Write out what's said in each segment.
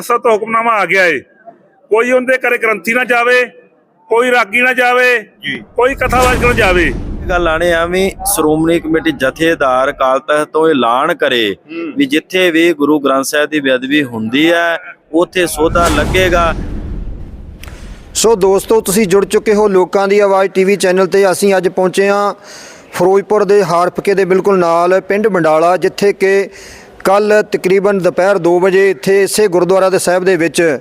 ਸਾਹਿਬ ਤੋਂ ਹੁਕਮਨਾਮਾ ਆ ਗਿਆ ਏ। ਕੋਈ ਉਹਦੇ ਘਰੇ ਗ੍ਰੰਥੀ ਨਾ ਜਾਵੇ ਕੋਈ ਰਾਗੀ ਨਾ ਜਾਵੇ ਜੀ। ਕੋਈ ਕਥਾਵਾਚਕ ਨਾ ਜਾਵੇ। ਇਹ ਗੱਲ ਆਣੇ ਆ ਵੀ ਸ਼੍ਰੋਮਣੀ ਕਮੇਟੀ ਜਥੇਦਾਰ ਅਕਾਲ ਤਖਤ ਤੋਂ ਐਲਾਨ ਕਰੇ ਵੀ ਜਿੱਥੇ ਵੀ ਗੁਰੂ ਗ੍ਰੰਥ ਸਾਹਿਬ ਦੀ ਬੇਅਦਬੀ ਹੁੰਦੀ ਹੈ ਉੱਥੇ ਸੋਧਾ ਲੱਗੇਗਾ। ਸੋ ਦੋਸਤੋ ਤੁਸੀਂ ਜੁੜ ਚੁੱਕੇ ਹੋ ਲੋਕਾਂ ਦੀ ਆਵਾਜ਼ ਟੀਵੀ ਚੈਨਲ ਤੇ। ਅਸੀਂ ਅੱਜ ਪਹੁੰਚੇ ਹਾਂ ਫਿਰੋਜ਼ਪੁਰ ਦੇ ਹਾਰਫਕੇ ਦੇ ਬਿਲਕੁਲ ਨਾਲ ਪਿੰਡ ਮੰਡਾਲਾ ਜਿੱਥੇ ਕਿ ਕੱਲ ਤਕਰੀਬਨ ਦੁਪਹਿਰ 2 ਵਜੇ ਇੱਥੇ ਇਸੇ ਗੁਰਦੁਆਰਾ ਦੇ ਸਾਹਿਬ ਦੇ ਵਿੱਚ,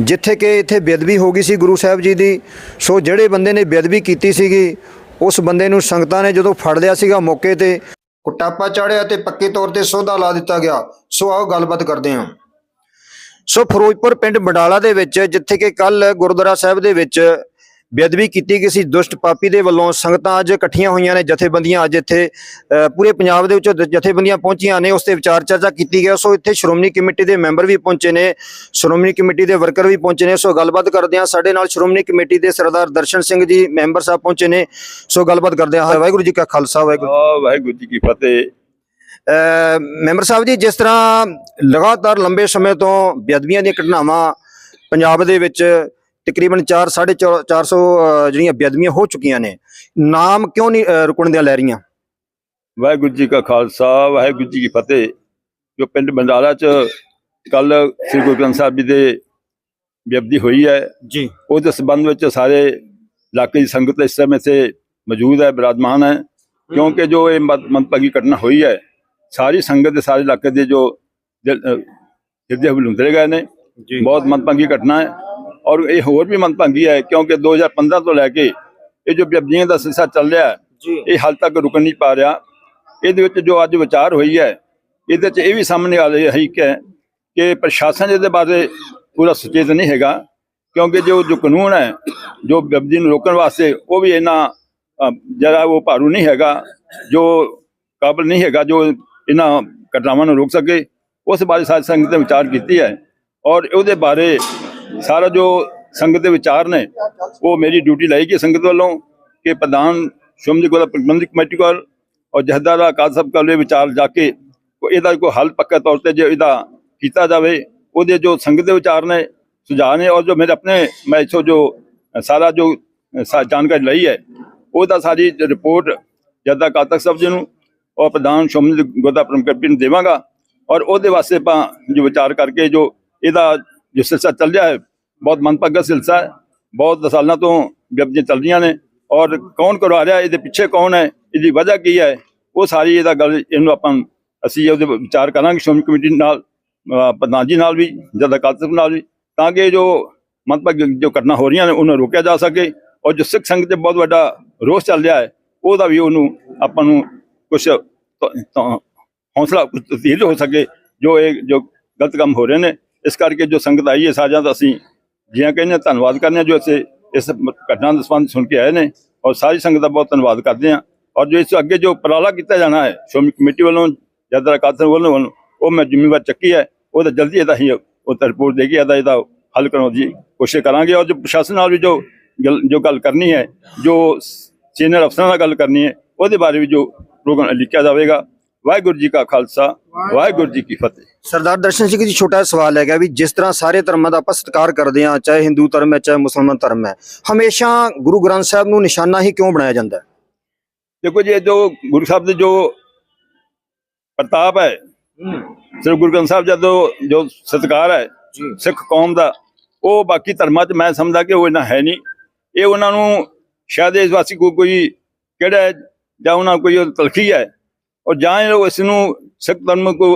ਜਿੱਥੇ ਕਿ ਇੱਥੇ ਬੇਅਦਬੀ ਹੋ ਗਈ ਸੀ ਗੁਰੂ ਸਾਹਿਬ ਜੀ ਦੀ, ਸੋ ਜਿਹੜੇ ਬੰਦੇ ਨੇ ਬੇਅਦਬੀ ਕੀਤੀ ਸੀਗੀ, ਉਸ ਬੰਦੇ ਨੂੰ ਸੰਗਤਾਂ ਨੇ ਜਦੋਂ ਫੜ ਲਿਆ ਸੀਗਾ ਮੌਕੇ ਤੇ ਕੁਟਾਪਾ ਚਾੜਿਆ ਤੇ ਪੱਕੇ ਤੌਰ ਤੇ ਸੋਧਾ ਲਾ ਦਿੱਤਾ ਗਿਆ। ਸੋ ਆਓ ਗੱਲਬਾਤ ਕਰਦੇ ਹਾਂ। ਸੋ ਫਿਰੋਜ਼ਪੁਰ ਪਿੰਡ ਬਡਾਲਾ ਦੇ ਵਿੱਚ, ਜਿੱਥੇ ਕਿ ਕੱਲ ਗੁਰਦੁਆਰਾ ਸਾਹਿਬ ਦੇ ਵਿੱਚ ਬੇਅਦਬੀ ਕੀਤੀ ਗਈ ਸੀ। ਦੁਸ਼ਟ ਪਾਪੀ ਦੇ ਵੱਲੋਂ ਸੰਗਤਾਂ ਅੱਜ ਇਕੱਠੀਆਂ ਹੋਈਆਂ ਨੇ ਜਥੇਬੰਦੀਆਂ ਅੱਜ ਇੱਥੇ ਪੂਰੇ ਪੰਜਾਬ ਦੇ ਵਿੱਚ ਜਥੇਬੰਦੀਆਂ ਪਹੁੰਚੀਆਂ ਨੇ। ਉਸ ਤੇ ਵਿਚਾਰ ਚਰਚਾ ਕੀਤੀ ਗਈ। ਸੋ ਇੱਥੇ ਸ਼੍ਰੋਮਣੀ ਕਮੇਟੀ ਦੇ ਮੈਂਬਰ ਵੀ ਪਹੁੰਚੇ ਨੇ ਸ਼੍ਰੋਮਣੀ ਕਮੇਟੀ ਦੇ ਵਰਕਰ ਵੀ ਪਹੁੰਚੇ ਨੇ। ਸੋ ਗੱਲਬਾਤ ਕਰਦੇ ਹਾਂ ਸਾਡੇ ਨਾਲ ਸ਼੍ਰੋਮਣੀ ਕਮੇਟੀ ਦੇ ਸਰਦਾਰ ਦਰਸ਼ਨ ਸਿੰਘ ਜੀ ਮੈਂਬਰ ਸਾਹਿਬ ਪਹੁੰਚੇ ਨੇ। ਸੋ ਗੱਲਬਾਤ ਕਰਦੇ ਹਾਂ। ਵਾਹਿਗੁਰੂ ਜੀ ਕਾ ਖਾਲਸਾ ਵਾਹਿਗੁਰੂ ਆ ਵਾਹਿਗੁਰੂ ਜੀ ਕੀ ਫਤਿਹ। ਮੈਂਬਰ ਸਾਹਿਬ ਜੀ ਜਿਸ ਤਰ੍ਹਾਂ ਲਗਾਤਾਰ ਲੰਬੇ ਸਮੇਂ ਤੋਂ ਬੇਅਦਬੀਆਂ ਦੀਆਂ ਘਟਨਾਵਾਂ ਪੰਜਾਬ ਦੇ ਵਿੱਚ ਤਕਰੀਬਨ 4 450 ਜਿਹੜੀਆਂ ਬੇਅਦਬੀਆਂ ਹੋ ਚੁੱਕੀਆਂ ਨੇ। ਨਾਮ ਕਿਉਂ ਨਹੀਂ ਰੁਕਣ ਦੀਆਂ ਲੈ ਰਹੀਆਂ? ਵਾਹਿਗੁਰੂ ਜੀ ਕਾ ਖਾਲਸਾ ਵਾਹਿਗੁਰੂ ਜੀ ਕੀ ਫਤਿਹ। ਜੋ ਪਿੰਡ ਬੰਦਾਲਾ ਚ ਕੱਲ ਸ੍ਰੀ ਗੁਰੂ ਗ੍ਰੰਥ ਸਾਹਿਬ ਜੀ ਦੇ ਬੇਅਦਬੀ ਹੋਈ ਹੈ ਜੀ। ਉਹਦੇ ਸੰਬੰਧ ਵਿੱਚ ਸਾਰੇ ਇਲਾਕੇ ਦੀ ਸੰਗਤ ਇਸ ਸਮੇਂ ਸੇ ਮੌਜੂਦ ਹੈ ਬਿਰਾਜਮਾਨ ਹੈ। ਕਿਉਂਕਿ ਜੋ ਇਹ ਮੰਦਭਾਗੀ ਘਟਨਾ ਹੋਈ ਹੈ ਸਾਰੀ ਸੰਗਤ ਦੇ ਸਾਰੇ ਇਲਾਕੇ ਦੇ ਜੋ ਹਿਰਦੇ ਬਲੁੰਦਰੇ ਗਏ ਨੇ। ਜੀ। ਬਹੁਤ ਮੰਦਭਾਗੀ ਘਟਨਾ ਹੈ। ਔਰ ਇਹ ਹੋਰ ਵੀ ਮੰਦਭਾਗੀ ਹੈ ਕਿਉਂਕਿ 2015 ਤੋਂ ਲੈ ਕੇ ਇਹ ਜੋ ਬੇਅਦਬੀਆਂ ਦਾ ਸਿਲਸਿਲਾ ਚੱਲ ਰਿਹਾ ਇਹ ਹਾਲ ਤੱਕ ਰੁਕਣ ਨਹੀਂ ਪਾ ਰਿਹਾ। ਇਹਦੇ ਵਿੱਚ ਜੋ ਅੱਜ ਵਿਚਾਰ ਹੋਈ ਹੈ ਇਹਦੇ ਚ ਇਹ ਵੀ ਸਾਹਮਣੇ ਆ ਰਿਹਾ ਹੈ ਕਿ ਕਿ ਪ੍ਰਸ਼ਾਸਨ ਇਹਦੇ ਬਾਰੇ ਪੂਰਾ ਸੁਚੇਤ ਨਹੀਂ ਹੈਗਾ ਕਿਉਂਕਿ ਜੋ ਜੋ ਕਾਨੂੰਨ ਹੈ ਜੋ ਬੇਅਦਬੀ ਨੂੰ ਰੋਕਣ ਵਾਸਤੇ ਉਹ ਵੀ ਇਹਨਾਂ ਜਰਾ ਉਹ ਭਾਰੂ ਨਹੀਂ ਹੈਗਾ ਜੋ ਕਾਬਲ ਨਹੀਂ ਹੈਗਾ ਜੋ ਇਹਨਾਂ ਘਟਨਾਵਾਂ ਨੂੰ ਰੋਕ ਸਕੇ ਉਸ ਬਾਰੇ ਸਾਰੀ ਸੰਗਤ ਨੇ ਵਿਚਾਰ ਕੀਤੀ ਹੈ। ਔਰ ਉਹਦੇ ਬਾਰੇ ਸਾਰਾ ਜੋ ਸੰਗਤ ਦੇ ਵਿਚਾਰ ਨੇ, ਉਹ ਮੇਰੀ ਡਿਊਟੀ ਲਾਈ ਗਈ ਸੰਗਤ ਵੱਲੋਂ ਕਿ ਪ੍ਰਧਾਨ ਸ਼੍ਰੋਮਣੀ ਗੁਰਦੁਆਰਾ ਪ੍ਰਬੰਧਕ ਕਮੇਟੀ ਕੋਲ ਔਰ ਜਹਦਾਰ ਅਕਾਲ ਸਾਹਿਬ ਕੋਲ ਇਹ ਵਿਚਾਰ ਜਾ ਕੇ ਇਹਦਾ ਕੋਈ ਹੱਲ ਪੱਕਾ ਤੌਰ ਤੇ ਜੇ ਇਹਦਾ ਕੀਤਾ ਜਾਵੇ, ਉਹਦੇ ਜੋ ਸੰਗਤ ਦੇ ਵਿਚਾਰ ਨੇ, ਸੁਝਾਅ ਨੇ ਔਰ ਜੋ ਮੇਰੇ ਆਪਣੇ, ਮੈਂ ਇੱਥੋਂ ਜੋ ਸਾਰਾ ਜੋ ਜਾਣਕਾਰੀ ਲਈ ਹੈ, ਉਹਦਾ ਸਾਰੀ ਰਿਪੋਰਟ ਜਹਦਾਰ ਅਕਾਲ ਤਖਤ ਸਾਹਿਬ ਜੀ ਨੂੰ ਔਰ ਪ੍ਰਧਾਨ ਸ਼੍ਰੋਮਣੀ ਗੁਰਦੁਆਰਾ ਪ੍ਰਬੰਧਕ ਨੂੰ ਦੇਵਾਂਗਾ ਔਰ ਉਹਦੇ ਵਾਸਤੇ ਆਪਾਂ ਜੋ ਵਿਚਾਰ ਕਰਕੇ ਜੋ ਇਹਦਾ ਜੋ ਸਿਲਸਿਲਾ ਚੱਲ ਰਿਹਾ ਹੈ, ਬਹੁਤ ਮਨਪੱਗਾ ਸਿਲਸਿਲਾ ਹੈ। ਬਹੁਤ ਸਾਲਾਂ ਤੋਂ ਬੇਅਦਬੀਆਂ ਚੱਲ ਰਹੀਆਂ ਨੇ ਔਰ ਕੌਣ ਕਰਵਾ ਰਿਹਾ, ਇਹਦੇ ਪਿੱਛੇ ਕੌਣ ਹੈ, ਇਹਦੀ ਵਜ੍ਹਾ ਕੀ ਹੈ, ਉਹ ਸਾਰੀ ਇਹਦਾ ਗੱਲ, ਇਹਨੂੰ ਆਪਾਂ ਅਸੀਂ ਉਹਦੇ ਵਿਚਾਰ ਕਰਾਂਗੇ, ਸ਼੍ਰੋਮਣੀ ਕਮੇਟੀ ਨਾਲ ਪ੍ਰਧਾਨ ਜੀ ਨਾਲ ਵੀ, ਜਦ ਅਕਾਲ ਤਖਤ ਨਾਲ ਵੀ, ਤਾਂ ਕਿ ਜੋ ਮੰਦਭਾਗੀ ਜੋ ਘਟਨਾ ਹੋ ਰਹੀਆਂ ਨੇ, ਉਹਨਾਂ ਰੋਕਿਆ ਜਾ ਸਕੇ ਔਰ ਜੋ ਸਿੱਖ ਸੰਗਤ ਤੇ ਬਹੁਤ ਵੱਡਾ ਰੋਸ ਚੱਲ ਰਿਹਾ ਹੈ, ਉਹਦਾ ਵੀ ਉਹਨੂੰ ਆਪਾਂ ਨੂੰ ਕੁਝ ਹੌਸਲਾ ਕੁਛ ਤਸਦੀਰ ਹੋ ਸਕੇ ਜੋ ਇਹ ਜੋ ਗਲਤ ਕੰਮ ਹੋ ਰਹੇ ਨੇ। ਇਸ ਕਰਕੇ ਜੋ ਸੰਗਤ ਆਈ ਹੈ ਸਾਰਿਆਂ ਦਾ ਅਸੀਂ ਜਿਵੇਂ ਕਹਿੰਦੇ ਹਾਂ, ਧੰਨਵਾਦ ਕਰਨੇ ਜੋ ਅਸੀਂ ਇਸ ਘਟਨਾ ਦਾ ਸੰਬੰਧ ਸੁਣ ਕੇ ਆਏ ਨੇ ਔਰ ਸਾਰੀ ਸੰਗਤ ਦਾ ਬਹੁਤ ਧੰਨਵਾਦ ਕਰਦੇ ਹਾਂ ਔਰ ਜੋ ਇਸ ਤੋਂ ਅੱਗੇ ਜੋ ਉਪਰਾਲਾ ਕੀਤਾ ਜਾਣਾ ਹੈ ਸ਼੍ਰੋਮਣੀ ਕਮੇਟੀ ਵੱਲੋਂ ਜਦਰ ਅਕਾਲ ਤਖਤ ਵੱਲੋਂ ਉਹ ਮੈਂ ਜ਼ਿੰਮੇਵਾਰ ਚੱਕੀ ਹੈ ਉਹ ਤਾਂ ਜਲਦੀ ਇਹਦਾ ਹੀ ਉਹ ਤਾਂ ਰਿਪੋਰਟ ਦੇ ਕੇ ਇਹਦਾ ਇਹਦਾ ਹੱਲ ਕਰਾਉਣ ਦੀ ਕੋਸ਼ਿਸ਼ ਕਰਾਂਗੇ ਔਰ ਜੋ ਪ੍ਰਸ਼ਾਸਨ ਨਾਲ ਵੀ ਜੋ ਗੱਲ- ਜੋ ਗੱਲ ਕਰਨੀ ਹੈ ਜੋ ਸੀਨੀਅਰ ਅਫਸਰਾਂ ਨਾਲ ਗੱਲ ਕਰਨੀ ਹੈ ਉਹਦੇ ਬਾਰੇ ਵੀ ਜੋ ਪ੍ਰੋਗਰਾਮ ਲਿਖਿਆ ਜਾਵੇਗਾ ਵਾਹਿਗੁਰੂ ਜੀ ਕਾ ਖਾਲਸਾ ਵਾਹਿਗੁਰੂ ਜੀ ਕੀ ਫਤਿਹ ਸਰਦਾਰ ਦਰਸ਼ਨ ਸਿੰਘ ਜੀ ਛੋਟਾ ਸਵਾਲ ਹੈਗਾ ਵੀ ਜਿਸ ਤਰ੍ਹਾਂ ਸਾਰੇ ਧਰਮਾਂ ਦਾ ਆਪਾਂ ਸਤਿਕਾਰ ਕਰਦੇ ਹਾਂ ਚਾਹੇ ਹਿੰਦੂ ਧਰਮ ਹੈ ਚਾਹੇ ਮੁਸਲਮਾਨ ਧਰਮ ਹੈ ਹਮੇਸ਼ਾ ਗੁਰੂ ਗ੍ਰੰਥ ਸਾਹਿਬ ਨੂੰ ਨਿਸ਼ਾਨਾ ਹੀ ਕਿਉਂ ਬਣਾਇਆ ਜਾਂਦਾ ਹੈ? ਦੇਖੋ ਜੀ ਇਹ ਜੋ ਗੁਰੂ ਸਾਹਿਬ ਦੇ ਜੋ ਪ੍ਰਤਾਪ ਹੈ ਸ੍ਰੀ ਗੁਰੂ ਗ੍ਰੰਥ ਸਾਹਿਬ ਜਦੋਂ ਜੋ ਸਤਿਕਾਰ ਹੈ ਸਿੱਖ ਕੌਮ ਦਾ ਉਹ ਬਾਕੀ ਧਰਮਾਂ 'ਚ ਮੈਂ ਸਮਝਦਾ ਕਿ ਉਹ ਇਹਨਾਂ ਹੈ ਨਹੀਂ। ਇਹ ਉਹਨਾਂ ਨੂੰ ਸ਼ਾਇਦ ਇਸ ਵਾਸੀ ਕੋਈ ਕੋਈ ਕਿਹੜਾ ਜਾਂ ਉਹਨਾਂ ਕੋਈ ਉਹ ਤਲਖੀ ਹੈ ਔਰ ਜਾਂ ਇਹ ਲੋਕ ਇਸ ਨੂੰ ਸਿੱਖ ਧਰਮ ਕੋ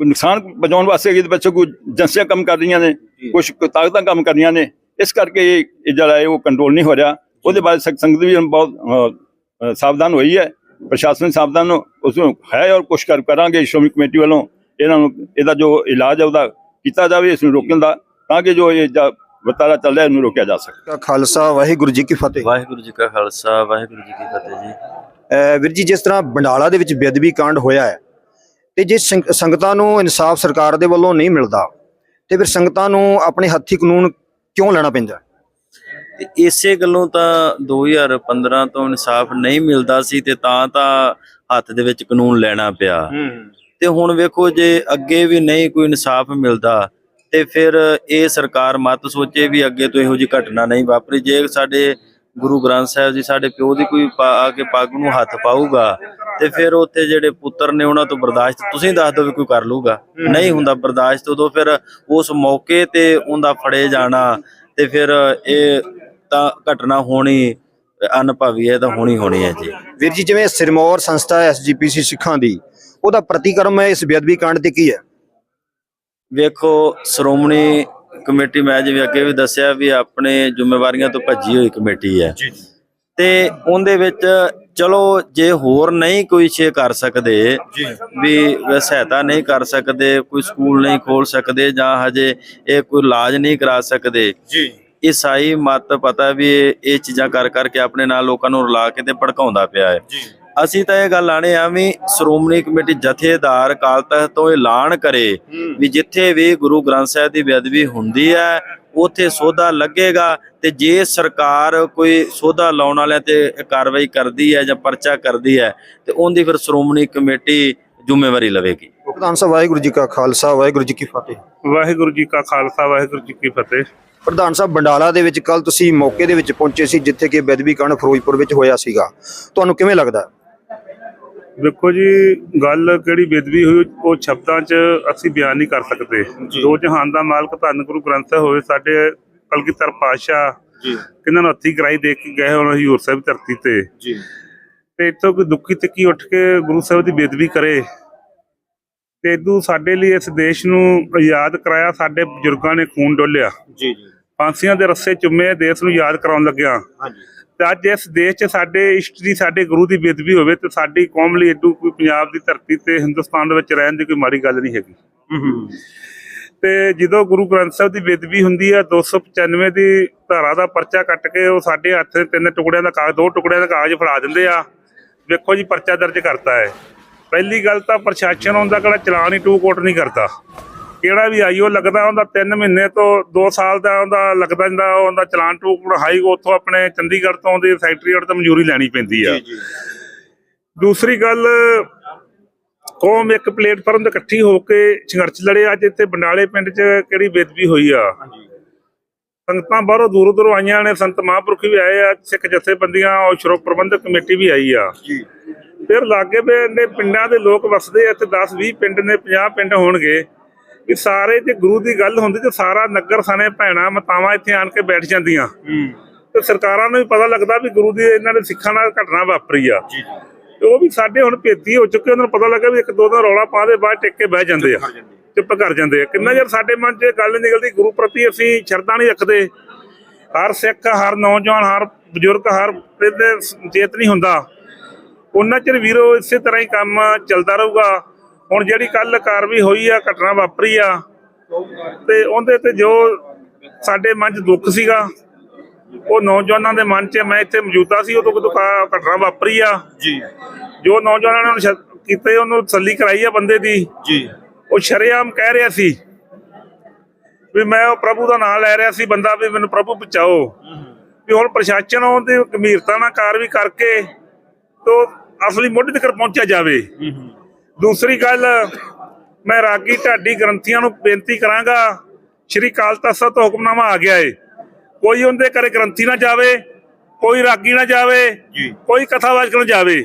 ਕੋਈ ਨੁਕਸਾਨ ਪਹੁੰਚਾਉਣ ਵਾਸਤੇ ਇਹਦੇ ਵਿੱਚ ਕੋਈ ਏਜੰਸੀਆਂ ਕੰਮ ਕਰ ਰਹੀਆਂ ਨੇ ਕੁਝ ਤਾਕਤਾਂ ਕੰਮ ਕਰ ਰਹੀਆਂ ਨੇ ਇਸ ਕਰਕੇ ਇਹ ਇਹ ਜਿਹੜਾ ਹੈ ਉਹ ਕੰਟਰੋਲ ਨਹੀਂ ਹੋ ਰਿਹਾ। ਉਹਦੇ ਬਾਰੇ ਸਿੱਖ ਸੰਗਤ ਵੀ ਬਹੁਤ ਸਾਵਧਾਨ ਹੋਈ ਹੈ। ਪ੍ਰਸ਼ਾਸਨ ਸਾਵਧਾਨ ਉਸ ਨੂੰ ਹੈ ਔਰ ਕੁਛ ਕਰ ਕਰਾਂਗੇ ਸ਼੍ਰੋਮਣੀ ਕਮੇਟੀ ਵੱਲੋਂ ਇਹਨਾਂ ਨੂੰ ਇਹਦਾ ਜੋ ਇਲਾਜ ਹੈ ਉਹਦਾ ਕੀਤਾ ਜਾਵੇ ਇਸ ਨੂੰ ਰੋਕਣ ਦਾ ਤਾਂ ਕਿ ਜੋ ਇਹ ਜਾ ਵਤਾਰਾ ਚੱਲ ਰਿਹਾ ਇਹਨੂੰ ਰੋਕਿਆ ਜਾ ਸਕੇ। ਕਾ ਖਾਲਸਾ ਵਾਹਿਗੁਰੂ ਜੀ ਕੀ ਫਤਿਹ। ਵਾਹਿਗੁਰੂ ਜੀ ਕਾ ਖਾਲਸਾ ਵਾਹਿਗੁਰੂ ਜੀ ਕੀ ਫਤਿਹ ਜੀ। ਵੀਰ ਜੀ ਜਿਸ ਤਰ੍ਹਾਂ ਬੰਡਾਲਾ ਦੇ ਵਿੱਚ ਬੇਅਦਬੀ ਕਾਂਡ ਹੋਇਆ ਹੈ ਤੇ ਜੇ ਸੰਗ- ਸੰਗਤਾਂ ਨੂੰ ਇਨਸਾਫ ਸਰਕਾਰ ਦੇ ਵੱਲੋਂ ਨਹੀਂ ਮਿਲਦਾ ਤੇ ਫਿਰ ਸੰਗਤਾਂ ਨੂੰ ਆਪਣੇ ਹੱਥੀ ਕਾਨੂੰਨ ਕਿਉਂ ਲੈਣਾ ਪੈਂਦਾ? ਤੇ ਇਸੇ ਗੱਲੋਂ ਤਾਂ 2015 ਤੋਂ ਇਨਸਾਫ ਨਹੀਂ ਮਿਲਦਾ ਸੀ ਤੇ ਤਾਂ ਤਾਂ ਹੱਥ ਦੇ ਵਿੱਚ ਕਾਨੂੰਨ ਲੈਣਾ ਪਿਆ। ਤੇ ਹੁਣ ਵੇਖੋ ਜੇ ਅੱਗੇ ਵੀ ਨਹੀਂ ਕੋਈ ਇਨਸਾਫ ਮਿਲਦਾ ਤੇ ਫਿਰ ਇਹ ਸਰਕਾਰ ਮਤ ਸੋਚੇ ਵੀ ਅੱਗੇ ਤੋਂ ਇਹੋ ਜਿਹੀ ਘਟਨਾ ਨਹੀਂ ਵਾਪਰੀ। ਜੇ ਸਾਡੇ ਗੁਰੂ ਗ੍ਰੰਥ ਸਾਹਿਬ ਜੀ ਸਾਡੇ ਪਿਓ ਦੀ ਕੋਈ ਪਾ- ਆ ਕੇ ਪੱਗ ਨੂੰ ਹੱਥ ਪਾਊਗਾ ਤੇ ਫਿਰ ਉੱਥੇ ਜਿਹੜੇ ਪੁੱਤਰ ਨੇ ਉਹਨਾਂ ਤੋਂ ਬਰਦਾਸ਼ਤ ਤੁਸੀਂ ਦੱਸ ਦਿਓ ਵੀ ਕੋਈ ਕਰ ਲੂਗਾ ਨਹੀਂ ਹੁੰਦਾ ਬਰਦਾਸ਼ਤ ਉਦੋਂ ਫਿਰ ਉਸ ਮੌਕੇ ਤੇ ਉਹਦਾ ਫੜੇ ਜਾਣਾ ਤੇ ਫਿਰ ਇਹ ਤਾਂ ਘਟਨਾ ਹੋਣੀ ਅਨਭਵੀ ਹੈ ਤਾਂ ਹੋਣੀ ਹੋਣੀ ਹੈ ਜੀ। ਵੀਰ ਜੀ ਜਿਵੇਂ ਸਿਰਮੌਰ ਸੰਸਥਾ ਐਸਜੀਪੀਸੀ ਸਿੱਖਾਂ ਦੀ ਉਹਦਾ ਪ੍ਰਤੀਕਰਮ ਹੈ ਇਸ ਬੇਅਦਬੀ ਕਾਂਡ ਤੇ ਕੀ ਹੈ? ਵੇਖੋ ਸ਼੍ਰੋਮਣੀ ਕਮੇਟੀ ਮੈਂ ਜਿਵੇਂ ਅੱਗੇ ਵੀ ਦੱਸਿਆ ਵੀ ਆਪਣੇ ਜ਼ਿੰਮੇਵਾਰੀਆਂ ਤੋਂ ਭੱਜੀ ਹੋਈ ਕਮੇਟੀ ਹੈ। ਤੇ ਉਹਦੇ ਵਿੱਚ ਚਲੋ ਜੇ ਹੋਰ ਨਹੀਂ ਕੋਈ ਛੇ ਕਰ ਸਕਦੇ ਵੀ ਸਹਾਇਤਾ ਨਹੀਂ ਕਰ ਸਕਦੇ ਕੋਈ ਸਕੂਲ ਨਹੀਂ ਖੋਲ ਸਕਦੇ ਜਾਂ ਹਜੇ ਇਹ ਕੋਈ ਇਲਾਜ ਨਹੀਂ ਕਰਾ ਸਕਦੇ ਜੀ। ਈਸਾਈ ਮਤ ਪਤਾ ਵੀ ਇਹ ਚੀਜ਼ਾਂ ਕਰ ਕਰਕੇ ਆਪਣੇ ਨਾਲ ਲੋਕਾਂ ਨੂੰ ਰਲਾ ਕੇ ਤੇ ਭੜਕਾਉਂਦਾ ਪਿਆ ਹੈ। ਅਸੀਂ ਤਾਂ ਇਹ ਗੱਲ ਆਣੇ ਆ ਵੀ ਸ਼੍ਰੋਮਣੀ ਕਮੇਟੀ ਜਥੇਦਾਰ ਅਕਾਲ ਤਖਤ ਤੋਂ ਐਲਾਨ ਕਰੇ ਵੀ ਜਿੱਥੇ ਵੀ ਗੁਰੂ ਗ੍ਰੰਥ ਸਾਹਿਬ ਦੀ ਬੇਅਦਬੀ ਹੁੰਦੀ ਹੈ ਉਥੇ ਸੋਧਾ ਲੱਗੇਗਾ ਤੇ ਜੇ ਸਰਕਾਰ ਕੋਈ ਸੋਧਾ ਲਾਉਣ ਵਾਲਿਆਂ ਤੇ ਕਾਰਵਾਈ ਕਰਦੀ ਹੈ ਜਾਂ ਪਰਚਾ ਕਰਦੀ ਹੈ ਤੇ ਉਹਦੀ ਫਿਰ ਸ਼੍ਰੋਮਣੀ ਕਮੇਟੀ ਜ਼ਿੰਮੇਵਾਰੀ ਲਵੇਗੀ। ਪ੍ਰਧਾਨ ਸਾਹਿਬ ਵਾਹਿਗੁਰੂ ਜੀ ਕਾ ਖਾਲਸਾ ਵਾਹਿਗੁਰੂ ਜੀ ਕੀ ਫਤਿਹ। ਵਾਹਿਗੁਰੂ ਜੀ ਕਾ ਖਾਲਸਾ ਵਾਹਿਗੁਰੂ ਜੀ ਕੀ ਫਤਿਹ। ਪ੍ਰਧਾਨ ਸਾਹਿਬ ਬੰਡਾਲਾ ਦੇ ਵਿੱਚ ਕੱਲ ਤੁਸੀਂ ਮੌਕੇ ਦੇ ਵਿੱਚ ਪਹੁੰਚੇ ਸੀ ਜਿੱਥੇ ਕਿ ਬੇਅਦਬੀ ਕਾਂਡ ਫਿਰੋਜ਼ਪੁਰ ਵਿੱਚ ਹੋਇਆ ਸੀਗਾ। ਤੁਹਾਨੂੰ ਕਿਵੇਂ ਲੱਗਦਾ? ਵੇਖੋ ਜੀ ਗੱਲ ਕਿਹੜੀ ਬੇਦਬੀ ਹੋਈ ਉਹ ਸ਼ਬਦਾਂ 'ਚ ਅਸੀਂ ਬਿਆਨ ਨਹੀਂ ਕਰ ਸਕਦੇ। ਦੋ ਜਹਾਨ ਦਾ ਮਾਲਕ ਧੰਨ ਗੁਰੂ ਗ੍ਰੰਥ ਸਾਹਿਬ ਹੋਵੇ ਸਾਡੇ ਕਲਗੀਧਰ ਪਾਤਸ਼ਾਹ ਜੀ। ਕਿਹਨਾਂ ਨੂੰ ਹੱਥੀ ਕਰਾਈ ਦੇ ਕੇ ਗਏ ਉਹਨਾਂ ਹਜ਼ੂਰ ਸਾਹਿਬ ਧਰਤੀ ਤੇ। ਜੀ। ਤੇ ਇੱਥੋਂ ਕੋਈ ਦੁੱਖੀ ਤਿੱਕੀ ਉੱਠ ਕੇ ਗੁਰੂ ਸਾਹਿਬ ਦੀ ਬੇਦਬੀ ਕਰੇ। ਤੇ ਇਦੂ ਸਾਡੇ ਲਈ ਇਸ ਦੇਸ਼ ਨੂੰ ਯਾਦ ਕਰਾਇਆ ਸਾਡੇ ਬਜ਼ੁਰਗਾਂ ਨੇ ਖੂਨ ਡੋਲਿਆ। ਜੀ ਜੀ। ਫਾਂਸੀਆਂ ਦੇ ਰੱਸੇ ਚੁੰਮੇ ਦੇਸ਼ ਨੂੰ ਯਾਦ ਕਰਾਉਣ ਲੱਗਿਆ। ਹਾਂਜੀ। ਤੇ ਅੱਜ ਇਸ ਦੇਸ਼ 'ਚ ਸਾਡੇ ਇਸ਼ਟ ਦੀ ਸਾਡੇ ਗੁਰੂ ਦੀ ਬੇਦਬੀ ਹੋਵੇ ਤੇ ਸਾਡੀ ਕੌਮ ਲਈ ਏਡੂ ਕੋਈ ਪੰਜਾਬ ਦੀ ਧਰਤੀ ਤੇ ਹਿੰਦੁਸਤਾਨ ਦੇ ਵਿੱਚ ਰਹਿਣ ਦੀ ਕੋਈ ਮਾੜੀ ਗੱਲ ਨਹੀਂ ਹੈਗੀ। ਤੇ ਜਦੋਂ ਗੁਰੂ ਗ੍ਰੰਥ ਸਾਹਿਬ ਦੀ ਬੇਦਬੀ ਹੁੰਦੀ ਹੈ 295 ਦੀ ਧਾਰਾ ਦਾ ਪਰਚਾ ਕੱਟ ਕੇ ਉਹ ਸਾਡੇ ਹੱਥ 'ਚ ਤਿੰਨ ਟੁਕੜਿਆਂ ਦਾ ਕਾਗਜ਼ ਦੋ ਟੁਕੜਿਆਂ ਦਾ ਕਾਗਜ਼ ਫੜਾ ਦਿੰਦੇ ਆ ਵੇਖੋ ਜੀ ਪਰਚਾ ਦਰਜ ਕਰਤਾ ਹੈ। ਪਹਿਲੀ ਗੱਲ ਤਾਂ ਪ੍ਰਸ਼ਾਸਨ ਉਹਦਾ ਕਿਹੜਾ ਚਲਾਨ ਹੀ ਟੂ ਕੋਟ ਨਹੀਂ ਕਰਦਾ। ਕਿਹੜਾ ਵੀ ਆਈਓ ਲੱਗਦਾ ਉਹਦਾ 3 ਮਹੀਨੇ ਤੋਂ 2 ਸਾਲ ਦਾ ਉਹਦਾ ਲੱਗਦਾ ਜਾਂਦਾ ਉਹਦਾ ਚਲਾਨ ਟੂ ਕੋਟ ਹਾਈ ਉੱਥੋਂ ਆਪਣੇ ਚੰਡੀਗੜ੍ਹ ਤੋਂ ਉਹਦੀ ਸੈਕਟਰੀਏਟ ਤੋਂ ਮਨਜ਼ੂਰੀ ਲੈਣੀ ਪੈਂਦੀ ਆ। ਦੂਸਰੀ ਗੱਲ ਕੌਮ ਇੱਕ ਪਲੇਟਫਾਰਮ ਤੇ ਇਕੱਠੀ ਹੋ ਕੇ ਸੰਘਰਸ਼ ਲੜੇ। ਅੱਜ ਇੱਥੇ ਬੰਡਾਲੇ ਪਿੰਡ 'ਚ ਕਿਹੜੀ ਬੇਦਬੀ ਹੋਈ ਆ? ਸੰਗਤਾਂ ਬਾਹਰੋਂ ਦੂਰੋਂ ਦੂਰੋਂ ਆਈਆਂ ਨੇ। ਸੰਤ ਮਹਾਂਪੁਰਖ ਵੀ ਆਏ ਆ ਸਿੱਖ ਜਥੇਬੰਦੀਆਂ ਔਰ ਸ਼੍ਰੋਮਣੀ ਪ੍ਰਬੰਧਕ ਕਮੇਟੀ ਵੀ ਆਈ ਆ। ਫਿਰ ਲਾਗੇ ਬੇ ਨੇ ਪਿੰਡਾਂ ਦੇ ਲੋਕ ਵਸਦੇ ਆ ਇੱਥੇ 10 20 ਪਿੰਡ ਨੇ 50 ਪਿੰਡ ਹੋਣਗੇ। ਇਹ ਸਾਰੇ ਜੇ ਗੁਰੂ ਦੀ ਗੱਲ ਹੁੰਦੀ ਤੇ ਸਾਰਾ ਨਗਰ ਸਣੇ ਭੈਣਾ ਮਤਾਵਾਂ ਇੱਥੇ ਆਣ ਕੇ ਬੈਠ ਜਾਂਦੀਆਂ। ਤੇ ਸਰਕਾਰਾਂ ਨੂੰ ਵੀ ਪਤਾ ਲੱਗਦਾ ਵੀ ਗੁਰੂ ਦੀ ਇਹਨਾਂ ਦੇ ਸਿੱਖਾਂ ਨਾਲ ਘਟਨਾ ਵਾਪਰੀ ਆ। ਤੇ ਉਹ ਵੀ ਸਾਡੇ ਹੁਣ ਭੇਤੀ ਹੋ ਚੁੱਕੇ ਉਹਨਾਂ ਨੂੰ ਪਤਾ ਲੱਗਾ ਵੀ ਇੱਕ ਦੋ ਦਿਨ ਰੌਲਾ ਪਾ ਦੇ ਬਾਅਦ ਟਿਕ ਕੇ ਬਹਿ ਜਾਂਦੇ ਆ। ਚੁੱਪ ਕਰ ਜਾਂਦੇ ਆ। ਕਿੰਨਾ ਚਿਰ ਸਾਡੇ ਮਨ 'ਚ ਇਹ ਗੱਲ ਨਿਕਲਦੀ ਗੁਰੂ ਪ੍ਰਤੀ ਅਸੀਂ ਸ਼ਰਧਾ ਨਹੀਂ ਰੱਖਦੇ। ਹਰ ਸਿੱਖ ਹਰ ਨੌਜਵਾਨ ਹਰ ਬਜ਼ੁਰਗ ਹਰ ਚੇਤ ਨਹੀਂ ਹੁੰਦਾ। ਉਹਨਾਂ ਚਿਰ ਵੀਰੋ ਇਸੇ ਤਰ੍ਹਾਂ ਹੀ ਕੰਮ ਚੱਲਦਾ ਰਹੂਗਾ। ਹੁਣ ਜਿਹੜੀ ਕੱਲ ਕਾਰਵਾਈ ਹੋਈ ਆ ਘਟਨਾ ਵਾਪਰੀ ਆ ਤੇ ਉਹਦੇ ਤੇ ਜੋ ਸਾਡੇ ਮਨ 'ਚ ਦੁੱਖ ਸੀਗਾ ਉਹ ਨੌਜਵਾਨਾਂ ਦੇ ਮਨ 'ਚ ਮੈਂ ਇੱਥੇ ਮੌਜੂਦਾ ਸੀ ਉਦੋਂ ਕਦੋਂ ਘਟਨਾ ਵਾਪਰੀ ਆ। ਜੀ। ਜੋ ਨੌਜਵਾਨਾਂ ਨੇ ਕੀਤੇ ਉਹਨੂੰ ਤਸੱਲੀ ਕਰਾਈ ਆ ਬੰਦੇ ਦੀ। ਜੀ। ਉਹ ਸ਼ਰੇਆਮ ਕਹਿ ਰਿਹਾ ਸੀ ਵੀ ਮੈਂ ਉਹ ਪ੍ਰਭੂ ਦਾ ਨਾਮ ਲੈ ਰਿਹਾ ਸੀ ਬੰਦਾ ਵੀ ਮੈਨੂੰ ਪ੍ਰਭੂ ਬਚਾਓ। ਵੀ ਹੁਣ ਪ੍ਰਸ਼ਾਸਨ ਉਹਦੀ ਗੰਭੀਰਤਾ ਨਾਲ ਕਾਰਵਾਈ ਕਰਕੇ ਤੋ ਅਸਲੀ ਮੁੱਢ ਤੱਕ ਪਹੁੰਚਿਆ ਜਾਵੇ। ਦੂਸਰੀ ਗੱਲ ਮੈਂ ਰਾਗੀ ਢਾਡੀ ਗ੍ਰੰਥੀਆਂ ਨੂੰ ਬੇਨਤੀ ਕਰਾਂਗਾ ਸ਼੍ਰੀ ਕਾਲ ਤਖਤ ਤੋਂ ਹੁਕਮਨਾਮਾ ਆ ਗਿਆ ਏ। ਕੋਈ ਉਹਦੇ ਘਰੇ ਗ੍ਰੰਥੀ ਨਾ ਜਾਵੇ ਕੋਈ ਰਾਗੀ ਨਾ ਜਾਵੇ। ਕੋਈ ਕਥਾਵਾਚਕ ਨਾ ਜਾਵੇ।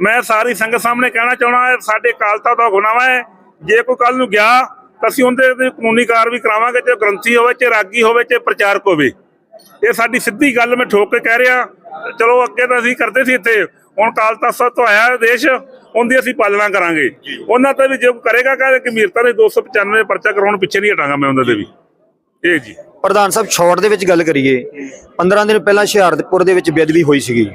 ਮੈਂ ਸਾਰੀ ਸੰਗਤ ਸਾਹਮਣੇ ਕਹਿਣਾ ਚਾਹਣਾ ਹੈ ਸਾਡੇ ਕਾਲ ਤਖਤ ਦਾ ਹੁਕਮਨਾਮਾ ਹੈ। ਜੇ ਕੋਈ ਕੱਲ ਨੂੰ ਗਿਆ ਤਾਂ ਅਸੀਂ ਉਹਦੇ ਤੇ ਕਾਨੂੰਨੀ ਕਾਰਵਾਈ ਕਰਾਵਾਂਗੇ ਚਾਹੇ ਗ੍ਰੰਥੀ ਹੋਵੇ ਚਾਹੇ ਰਾਗੀ ਹੋਵੇ ਚਾਹੇ ਪ੍ਰਚਾਰਕ ਹੋਵੇ। ਇਹ ਸਾਡੀ ਸਿੱਧੀ ਗੱਲ ਮੈਂ ਠੋਕ ਕੇ ਕਹਿ ਰਿਹਾ। ਚਲੋ ਅੱਗੇ ਤਾਂ ਅਸੀਂ ਕਰਦੇ ਸੀ ਇੱਥੇ। ਹੁਣ ਕਾਲ ਤਖਤ ਸਾਹਿਬ ਤੋਂ ਆਇਆ ਦੇਸ਼। ਉਹਦੀ ਅਸੀਂ ਪਾਲਣਾ ਕਰਾਂਗੇ। ਉਹਨਾਂ ਤੇ ਵੀ ਜੇ ਕਰੇਗਾ ਕਹੇ ਕਿ ਮੀਰਤਾ ਦੇ 295 ਪਰਚਾ ਕਰਾਉਣ ਪਿੱਛੇ ਨਹੀਂ ਹਟਾਂਗਾ ਮੈਂ ਉਹਨਾਂ ਦੇ ਵੀ। ਇਹ ਜੀ। ਪ੍ਰਧਾਨ ਸਾਹਿਬ ਛੋੜ ਦੇ ਵਿੱਚ ਗੱਲ ਕਰੀਏ। 15 ਦਿਨ ਪਹਿਲਾਂ ਹੁਸ਼ਿਆਰਪੁਰ ਦੇ ਵਿੱਚ ਬੇਅਦਬੀ ਹੋਈ ਸੀਗੀ।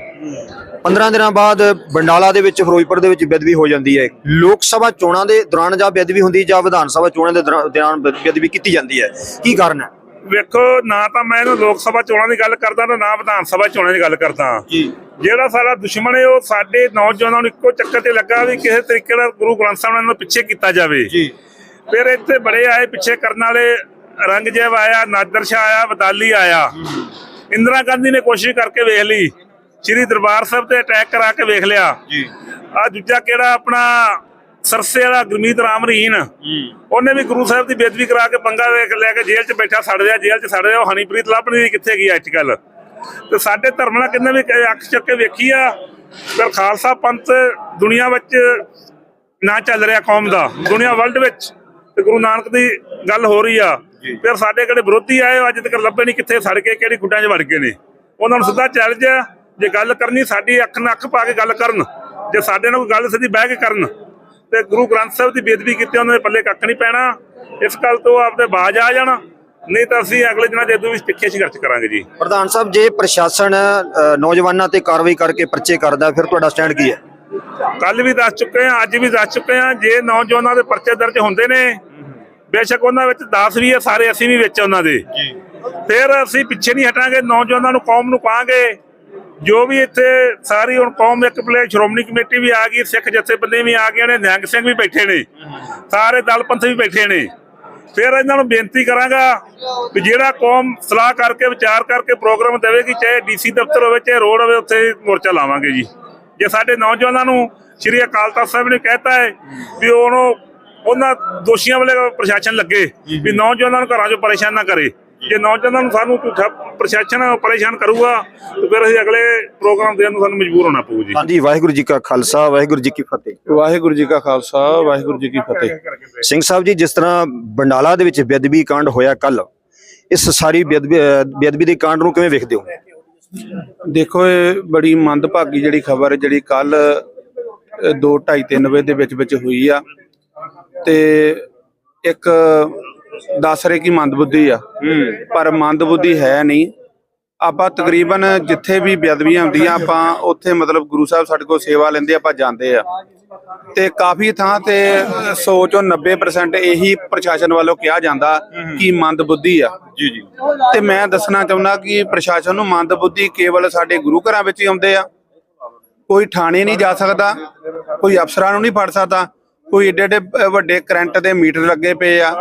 15 ਦਿਨਾਂ ਬਾਅਦ ਬੰਡਾਲਾ ਦੇ ਵਿੱਚ ਫਿਰੋਜ਼ਪੁਰ ਦੇ ਵਿੱਚ ਬੇਅਦਬੀ ਹੋ ਜਾਂਦੀ ਹੈ। ਲੋਕ ਸਭਾ ਚੋਣਾਂ ਦੇ ਦੌਰਾਨ ਜਾਂ ਬੇਅਦਬੀ ਹੁੰਦੀ ਜਾਂ ਵਿਧਾਨ ਸਭਾ ਚੋਣਾਂ ਦੇ ਦੌਰਾ- ਦੌਰਾਨ ਬੇਅਦਬੀ ਕੀਤੀ ਜਾਂਦੀ ਹੈ। ਕੀ ਕਾਰਨ ਹੈ? ਵੇਖੋ ਨਾ ਤਾਂ ਮੈਂ ਇਹਨੂੰ ਲੋਕ ਸਭਾ ਚੋਣਾਂ ਦੀ ਗੱਲ ਕਰਦਾ ਤੇ ਨਾ ਵਿਧਾਨ ਸਭਾ ਚੋਣਾਂ ਦੀ ਗੱਲ ਕਰਦਾ। ਜੀ। ਜਿਹੜਾ ਸਾਡਾ ਦੁਸ਼ਮਣ ਹੈ ਉਹ ਸਾਡੇ ਨੌਜਵਾਨਾਂ ਨੂੰ ਇੱਕੋ ਚੱਕਰ ਤੇ ਲੱਗਾ ਵੀ ਕਿਸੇ ਤਰੀਕੇ ਨਾਲ ਗੁਰੂ ਗ੍ਰੰਥ ਸਾਹਿਬ ਨਾਲ ਪਿੱਛੇ ਕੀਤਾ ਜਾਵੇ। ਜੀ। ਫਿਰ ਇੱਥੇ ਬੜੇ ਆਏ ਪਿੱਛੇ ਕਰਨ ਵਾਲੇ ਰੰਗਜੇਬ ਆਇਆ ਨਾਦਰ ਸ਼ਾਹ ਆਇਆ ਵਦਾਲੀ ਆਇਆ। ਇੰਦਰਾ ਗਾਂਧੀ ਨੇ ਕੋਸ਼ਿਸ਼ ਕਰਕੇ ਵੇਖ ਲਈ। ਸ੍ਰੀ ਦਰਬਾਰ ਸਾਹਿਬ ਤੇ ਅਟੈਕ ਕਰਾ ਕੇ ਵੇਖ ਲਿਆ। ਜੀ। ਆ ਦੂਜਾ ਕਿਹੜਾ ਆਪਣਾ ਸਰਸੇ ਵਾਲਾ ਗੁਰਮੀਤ ਰਾਮ ਰਹੀਨ ਉਹਨੇ ਵੀ ਗੁਰੂ ਸਾਹਿਬ ਦੀ ਬੇਦਬੀ ਕਰਾ ਕੇ ਪੰਗਾ ਵੇਖ ਲੈ ਕੇ ਜੇਲ੍ਹ 'ਚ ਬੈਠਾ ਸੜ ਰਿਹਾ ਜੇਲ੍ਹ 'ਚ ਸੜ ਰਿਹਾ। ਉਹ ਹਨੀਪ੍ਰੀਤ ਲੱਭਣੀ ਕਿੱਥੇ ਗਈ ਅੱਜ ਕੱਲ ਤੇ ਸਾਡੇ ਧਰਮ ਨਾਲ ਕਿੰਨੇ ਵੀ ਅੱਖ ਚੱਕ ਕੇ ਵੇਖੀ ਆ। ਪਰ ਖਾਲਸਾ ਪੰਥ ਦੁਨੀਆ ਵਿੱਚ ਨਾ ਚੱਲ ਰਿਹਾ ਕੌਮ ਦਾ। ਦੁਨੀਆ ਵਰਲਡ ਵਿੱਚ ਤੇ ਗੁਰੂ ਨਾਨਕ ਦੀ ਗੱਲ ਹੋ ਰਹੀ ਆ। ਫਿਰ ਸਾਡੇ ਕਿਹੜੇ ਵਿਰੋਧੀ ਆਏ ਅੱਜ ਤੱਕ ਲੱਭੇ ਨਹੀਂ ਕਿੱਥੇ ਸੜ ਕੇ ਕਿਹੜੀ ਗੁੱਡਾਂ 'ਚ ਵੜ ਗਏ ਨੇ। ਉਹਨਾਂ ਨੂੰ ਸਿੱਧਾ ਚੈਲੰਜ ਆ। ਜੇ ਗੱਲ ਕਰਨੀ ਸਾਡੀ ਅੱਖ ਨਾਲ ਅੱਖ ਪਾ ਕੇ ਗੱਲ ਕਰਨ। ਜੇ ਸਾਡੇ ਨਾਲ ਕੋਈ ਗੱਲ ਸਿੱਧੀ ਬਹਿ ਕੇ ਕਰਨ ਤੇ ਗੁਰੂ ਗ੍ਰੰਥ ਸਾਹਿਬ ਦੀ ਬੇਦਬੀ ਕੀਤੀ ਉਹਨਾਂ ਦੇ ਪੱਲੇ ਕੱਖ ਨਹੀਂ ਪੈਣਾ। ਇਸ ਗੱਲ ਤੋਂ ਆਪਦੇ ਬਾਜ ਆ ਜਾਣ ਨਹੀਂ ਤਾਂ ਅਸੀਂ ਅਗਲੇ ਦਿਨਾਂ ਇਦੋਂ ਵੀ ਤਿੱਖੇ ਸੰਘਰਸ਼ ਕਰਾਂਗੇ ਜੀ। ਪ੍ਰਧਾਨ ਸਾਹਿਬ ਜੇ ਪ੍ਰਸ਼ਾਸਨ ਨੌਜਵਾਨਾਂ ਤੇ ਕਾਰਵਾਈ ਕਰਕੇ ਪਰਚੇ ਕਰਦਾ ਫਿਰ ਤੁਹਾਡਾ ਸਟੈਂਡ ਕੀ ਹੈ? ਕੱਲ ਵੀ ਦੱਸ ਚੁੱਕੇ ਆ ਅੱਜ ਵੀ ਦੱਸ ਚੁੱਕੇ ਆ ਜੇ ਨੌਜਵਾਨਾਂ ਦੇ ਪਰਚੇ ਦਰਜ ਹੁੰਦੇ ਨੇ ਬੇਸ਼ੱਕ ਉਹਨਾਂ ਵਿੱਚ 10 ਵੀ ਆ ਸਾਰੇ ਅਸੀਂ ਵੀ ਵਿੱਚ ਉਹਨਾਂ ਦੇ। ਫਿਰ ਅਸੀਂ ਪਿੱਛੇ ਨਹੀਂ ਹਟਾਂਗੇ ਨੌਜਵਾਨਾਂ ਨੂੰ ਕੌਮ ਨੂੰ ਕਹਾਂਗੇ ਜੋ ਵੀ ਇੱਥੇ ਸਾਰੀ ਹੁਣ ਕੌਮ ਇੱਕ ਪਲੇ ਸ਼੍ਰੋਮਣੀ ਕਮੇਟੀ ਵੀ ਆ ਗਈ ਸਿੱਖ ਜਥੇਬੰਦੀ ਵੀ ਆ ਗਏ ਨੇ ਨਿਹੰਗ ਸਿੰਘ ਵੀ ਬੈਠੇ ਨੇ। ਸਾਰੇ ਦਲ ਪੰਥ ਵੀ ਬੈਠੇ ਨੇ। ਫਿਰ ਇਹਨਾਂ ਨੂੰ ਬੇਨਤੀ ਕਰਾਂਗਾ ਵੀ ਜਿਹੜਾ ਕੌਮ ਸਲਾਹ ਕਰਕੇ ਵਿਚਾਰ ਕਰਕੇ ਪ੍ਰੋਗਰਾਮ ਦੇਵੇਗੀ ਚਾਹੇ ਡੀਸੀ ਦਫ਼ਤਰ ਹੋਵੇ ਚਾਹੇ ਰੋਡ ਹੋਵੇ ਉੱਥੇ ਮੋਰਚਾ ਲਾਵਾਂਗੇ ਜੀ। ਜੇ ਸਾਡੇ ਨੌਜਵਾਨਾਂ ਨੂੰ ਸ਼੍ਰੀ ਅਕਾਲ ਤਖਤ ਸਾਹਿਬ ਨੇ ਕਹਿਤਾ ਹੈ ਵੀ ਉਹਨੂੰ ਉਹਨਾਂ ਦੋਸ਼ੀਆਂ ਵਾਲੇ ਪ੍ਰਸ਼ਾਸਨ ਲੱਗੇ ਵੀ ਨੌਜਵਾਨਾਂ ਨੂੰ ਘਰਾਂ 'ਚੋਂ ਪਰੇਸ਼ਾਨ ਨਾ ਕਰੇ। ਜੇ ਨੌਜਵਾਨਾਂ ਨੂੰ ਸਾਨੂੰ ਝੂਠਾ ਪ੍ਰਸ਼ਾਸਨ ਪਰੇਸ਼ਾਨ ਕਰੂਗਾ ਤੇ ਫਿਰ ਅਸੀਂ ਅਗਲੇ ਪ੍ਰੋਗਰਾਮ ਦੇਣ ਨੂੰ ਸਾਨੂੰ ਮਜਬੂਰ ਹੋਣਾ ਪਊ ਜੀ। ਹਾਂਜੀ ਵਾਹਿਗੁਰੂ ਜੀ ਕਾ ਖਾਲਸਾ ਵਾਹਿਗੁਰੂ ਜੀ ਕੀ ਫਤਿਹ। ਵਾਹਿਗੁਰੂ ਜੀ ਕਾ ਖਾਲਸਾ ਵਾਹਿਗੁਰੂ ਜੀ ਕੀ ਫਤਿਹ। ਸਿੰਘ ਸਾਹਿਬ ਜੀ ਜਿਸ ਤਰ੍ਹਾਂ ਬੰਡਾਲਾ ਦੇ ਵਿੱਚ ਬੇਅਦਬੀ ਕਾਂਡ ਹੋਇਆ ਕੱਲ ਇਸ ਸਾਰੀ ਬੇਅਦਬੀ ਦੇ ਕਾਂਡ ਨੂੰ ਕਿਵੇਂ ਵੇਖਦੇ ਹੋ? ਦੇਖੋ ਇਹ ਬੜੀ ਮੰਦਭਾਗੀ ਜਿਹੜੀ ਖਬਰ ਜਿਹੜੀ ਕੱਲ 2:30 3 ਵਜੇ ਦੇ ਵਿੱਚ ਵਿੱਚ ਹੋਈ ਆ। ਤੇ ਇੱਕ ਦੱਸ ਰਹੇ ਕਿ ਮੰਦਬੁੱਧੀ ਆ। ਪਰ ਮੰਦਬੁੱਧੀ ਹੈ ਨਹੀਂ। ਆਪਾਂ ਤਕਰੀਬਨ ਜਿੱਥੇ ਵੀ ਬੇਅਦਬੀਆਂ ਹੁੰਦੀਆਂ ਆਪਾਂ ਉੱਥੇ ਮਤਲਬ ਗੁਰੂ ਸਾਹਿਬ ਸਾਡੇ ਕੋਲ ਸੇਵਾ ਲੈਂਦੇ ਆਪਾਂ ਜਾਂਦੇ ਆ। ਤੇ ਕਾਫੀ ਥਾਂ ਤੇ 100 ਚੋਂ 90% ਇਹੀ ਪ੍ਰਸ਼ਾਸਨ ਵੱਲੋਂ ਕਿਹਾ ਜਾਂਦਾ ਕਿ ਮੰਦਬੁੱਧੀ ਆ। ਜੀ ਜੀ। ਤੇ ਮੈਂ ਦੱਸਣਾ ਚਾਹੁੰਦਾ ਕਿ ਪ੍ਰਸ਼ਾਸਨ ਨੂੰ ਮੰਦਬੁੱਧੀ ਕੇਵਲ ਸਾਡੇ ਗੁਰੂ ਘਰਾਂ ਵਿੱਚ ਹੀ ਆਉਂਦੇ ਆ। ਕੋਈ ਥਾਣੇ ਨਹੀਂ ਜਾ ਸਕਦਾ ਕੋਈ ਅਫਸਰਾਂ ਨੂੰ ਨਹੀਂ ਫੜ ਸਕਦਾ। ਕੋਈ ਏਡੇ ਏਡੇ ਵੱਡੇ ਕਰੰਟ ਦੇ ਮੀਟਰ ਲੱਗੇ ਪਏ ਆ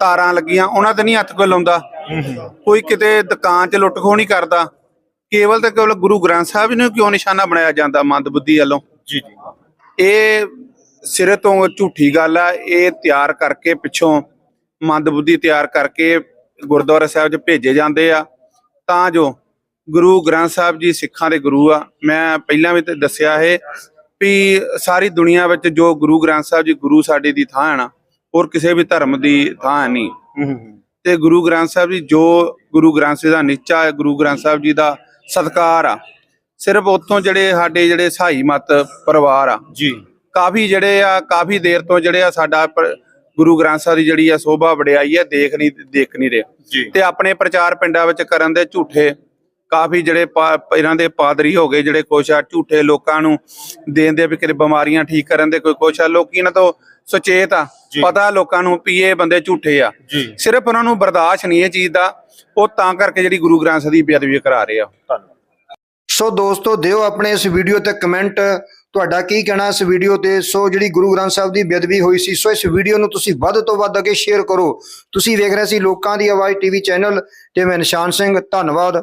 ਤਾਰਾਂ ਲੱਗੀਆਂ ਉਹਨਾਂ ਤੇ ਨਹੀਂ ਹੱਥ ਕੋਈ ਲਾਉਂਦਾ। ਕੋਈ ਕਿਤੇ ਦੁਕਾਨ 'ਚ ਲੁੱਟ ਖੋਹ ਨਹੀਂ ਕਰਦਾ। ਕੇਵਲ ਤੇ ਕੇਵਲ ਗੁਰੂ ਗ੍ਰੰਥ ਸਾਹਿਬ ਨੂੰ ਕਿਉਂ ਨਿਸ਼ਾਨਾ ਬਣਾਇਆ ਜਾਂਦਾ ਮੰਦਬੁੱਧੀ ਵੱਲੋਂ? ਜੀ ਜੀ। ਇਹ ਸਿਰੇ ਤੋਂ ਝੂਠੀ ਗੱਲ ਆ ਇਹ ਤਿਆਰ ਕਰਕੇ ਪਿੱਛੋਂ ਮੰਦਬੁੱਧੀ ਤਿਆਰ ਕਰਕੇ ਗੁਰਦੁਆਰਾ ਸਾਹਿਬ 'ਚ ਭੇਜੇ ਜਾਂਦੇ ਆ। ਤਾਂ ਜੋ ਗੁਰੂ ਗ੍ਰੰਥ ਸਾਹਿਬ ਜੀ ਸਿੱਖਾਂ ਦੇ ਗੁਰੂ ਆ। ਮੈਂ ਪਹਿਲਾਂ ਵੀ ਤੇ ਦੱਸਿਆ ਇਹ ਵੀ ਸਾਰੀ ਦੁਨੀਆ ਵਿੱਚ ਜੋ ਗੁਰੂ ਗ੍ਰੰਥ ਸਾਹਿਬ ਜੀ ਗੁਰੂ ਸਾਡੇ ਦੀ ਥਾਂ ਹੈ ਨਾ ਹੋਰ ਕਿਸੇ ਵੀ ਧਰਮ ਦੀ ਥਾਂ ਨਹੀਂ। ਤੇ ਗੁਰੂ ਗ੍ਰੰਥ ਸਾਹਿਬ ਜੀ ਜੋ ਗੁਰੂ ਗ੍ਰੰਥ ਸਾਹਿਬ ਦਾ ਨਿਚਾ ਹੈ ਗੁਰੂ ਗ੍ਰੰਥ ਸਾਹਿਬ ਜੀ ਦਾ ਸਤਕਾਰ ਆ ਸਿਰਫ ਉੱਥੋਂ ਜਿਹੜੇ ਸਾਡੇ ਜਿਹੜੇ ਸਹਾਈ ਮਤ ਪਰਿਵਾਰ ਆ। ਜੀ। ਕਾਫੀ ਜਿਹੜੇ ਆ ਕਾਫੀ ਦੇਰ ਤੋਂ ਜਿਹੜੇ ਆ ਸਾਡਾ ਗੁਰੂ ਗ੍ਰੰਥ ਸਾਹਿਬ ਦੀ ਜਿਹੜੀ ਆ ਸੋਭਾ ਵਡਿਆਈ ਹੈ ਦੇਖ ਨਹੀਂ ਦੇਖ ਨਹੀਂ ਰਿਹਾ। ਤੇ ਆਪਣੇ ਪ੍ਰਚਾਰ ਪਿੰਡਾਂ ਵਿੱਚ ਕਰਨ ਦੇ ਝੂਠੇ ਕਾਫੀ ਜਿਹੜੇ ਪਾ- ਇਹਨਾਂ ਦੇ ਪਾਦਰੀ ਹੋ ਗਏ ਜਿਹੜੇ ਕੁਛ ਆ ਝੂਠੇ ਲੋਕਾਂ ਨੂੰ ਦੇਣ ਦੇ ਵੀ ਕਿਤੇ ਬਿਮਾਰੀਆਂ ਠੀਕ ਕਰਨ ਦੇ ਕੋਈ ਕੁਛ ਆ ਲੋਕੀ ਇਹਨਾਂ ਤੋਂ ਸੁਚੇਤ ਆ। ਪਤਾ ਲੋਕਾਂ ਨੂੰ ਵੀ ਇਹ ਬੰਦੇ ਝੂਠੇ ਆ। ਸਿਰਫ ਉਹਨਾਂ ਨੂੰ ਬਰਦਾਸ਼ਤ ਨਹੀਂ ਇਹ ਚੀਜ਼ ਦਾ ਉਹ ਤਾਂ ਕਰਕੇ ਜਿਹੜੀ ਗੁਰੂ ਗ੍ਰੰਥ ਸਾਹਿਬ ਦੀ ਬੇਅਦਬੀ ਕਰਾ ਰਹੇ ਆ। ਸੋ ਦੋਸਤੋ ਦਿਓ ਆਪਣੇ ਇਸ ਵੀਡੀਓ ਤੇ ਕਮੈਂਟ ਤੁਹਾਡਾ ਕੀ ਕਹਿਣਾ ਇਸ ਵੀਡੀਓ ਤੇ? ਸੋ ਜਿਹੜੀ ਗੁਰੂ ਗ੍ਰੰਥ ਸਾਹਿਬ ਦੀ ਬੇਅਦਬੀ ਹੋਈ ਸੀ ਸੋ ਇਸ ਵੀਡੀਓ ਨੂੰ ਤੁਸੀਂ ਵੱਧ ਤੋਂ ਵੱਧ ਅੱਗੇ ਸ਼ੇਅਰ ਕਰੋ। ਤੁਸੀਂ ਵੇਖ ਰਹੇ ਸੀ ਲੋਕਾਂ ਦੀ ਆਵਾਜ਼ ਟੀਵੀ ਚੈਨਲ ਤੇ ਮੈਂ ਨਿਸ਼ਾਨ ਸਿੰਘ ਧੰਨਵਾਦ।